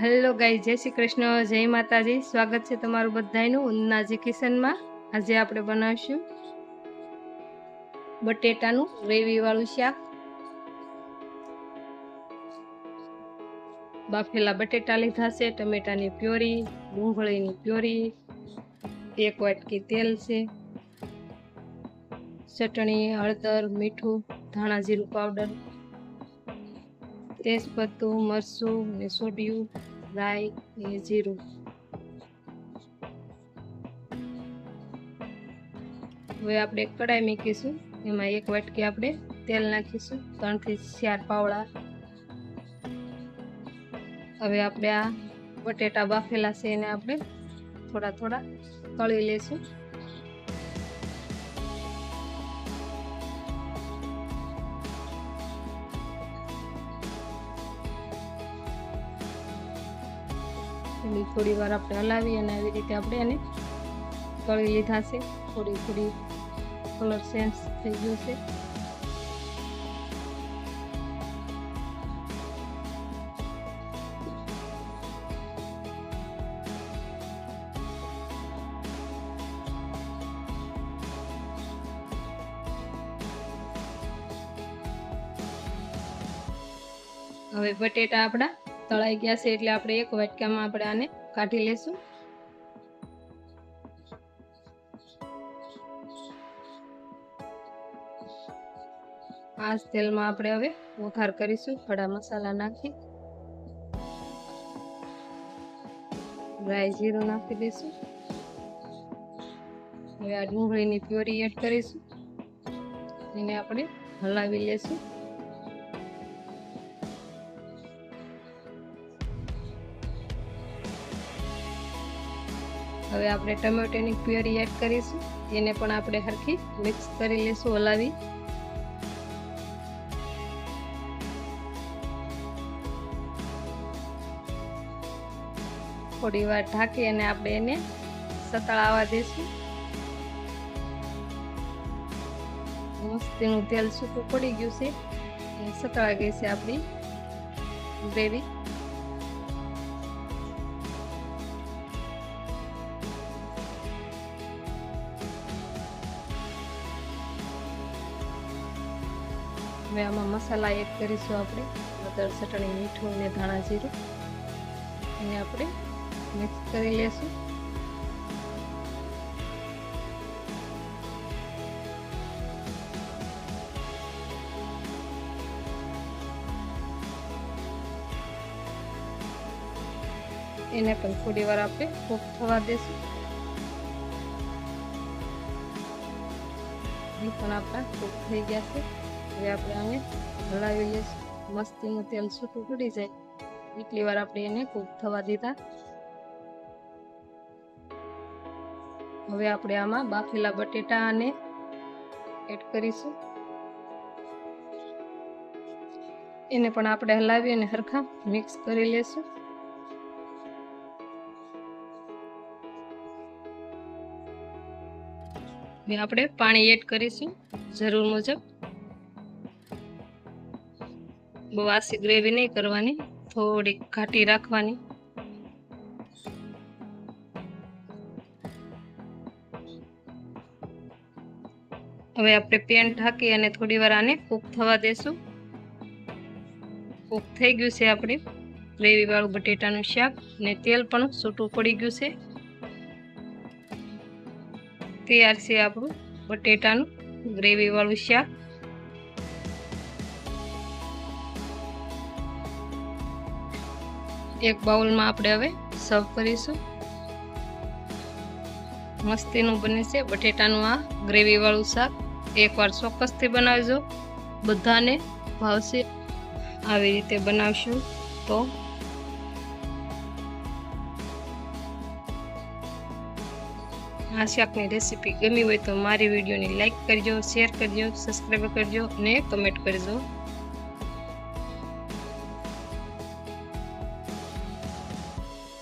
Hello ગાઈ જય શ્રી કૃષ્ણ, જય માતાજી. સ્વાગત છે તમારું બધાનું ઉન્નાજી કિચનમાં આજે આપણે બનાવીશું બટેટાનું ગ્રેવીવાળું શાક. બાફેલા બટેટા લીધા છે, ટમેટાની પ્યોરી, ડુંગળીની પ્યોરી, એક વાટકી તેલ છે, ચટણી, હળદર, મીઠું, ધાણા જીરું પાવડર તેજપત્તું મરચું ને સોડિયું રાઈ ને જીરું. હવે આપણે કડાઈ મૂકીશું, એમાં એક વાટકી આપણે તેલ નાખીશું, ત્રણથી ચાર પાવડા. હવે આપણે આ બટેટા બાફેલા છે એને આપણે થોડા થોડા તળી લેશું. થોડી થોડી વાર આપણે હલાવી અને આવી રીતે આપણે એને તળી લીધા છે. થોડી થોડી કલર ચેન્જ થઈ ગયો છે. હવે બટેટા આપણા તળાઈ ગયા છે એટલે આપણે એક વાટકામાં આપણે આને કાઢી લેશું. આ તેલમાં આપણે હવે વઘાર કરીશું, ખડા મસાલા નાખી. રાઈ જીરું નાખી દઈશું. હવે આ ડુંગળીની પ્યોરી એડ કરીશું. એને આપણે હલાવી લેશું. હવે આપણે ટમેટાની પ્યોરી એડ કરીશું. એને પણ આપણે હરખી મિક્સ કરી લઈશું હલાવી. થોડી વાર ઢાંકી અને આપણે એને સતળાવા દઈશું. મસ્તીનું તેલ સૂકું પડી ગયું છે. સતળા ગઈ છે આપણી ગ્રેવી. હવે આમાં મસાલા એડ કરીશું આપણે. હળદર ચટણી, મીઠું અને ધાણા જીરું. એને આપણે મિક્સ કરી લેશું. એને પણ થોડી વાર આપણે કૂક થવા દેશું. પણ આપણા કૂક થઈ ગયા છે. હવે આપણે આને હલાવી લઈશું મસ્તીનું તેલ છૂટું પડી જાય. એટલી વાર આપણે એને કૂક થવા દીધા. હવે આપણે આમાં બાફેલા બટેટા અને એડ કરીશું. એને પણ આપણે હલાવી અને હરખા મિક્સ કરી લેશું. આપણે પાણી એડ કરીશું. જરૂર મુજબ બહુ આસી ગ્રેવી નહીં કરવાની, થોડીક ઘાટી રાખવાની. હવે આપણે પેન ઢાંકી અને થોડી વાર આને કૂક થવા દેશું. કૂક થઈ ગયું છે આપણે ગ્રેવીવાળું બટેટાનું શાક ને તેલ પણ છૂટું પડી ગયું છે. તૈયાર છે આપણું બટેટાનું ગ્રેવીવાળું શાક. એક બાઉલમાં આપણે હવે સર્વ કરીશું. મસ્તીનું બને છે બટેટાનું આ ગ્રેવીવાળું શાક. એકવાર ચોક્કસથી બનાવજો. બધાને ભાવશે આવી રીતે બનાવશું તો. આ શાકની રેસીપી ગમી હોય તો મારી વિડીયોને લાઇક કરજો, શેર કરજો સબસ્ક્રાઈબ કરજો અને કમેન્ટ કરજો.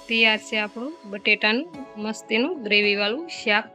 તૈયાર છે આપણું બટેટાનું મસ્તીનું ગ્રેવીવાળું શાક.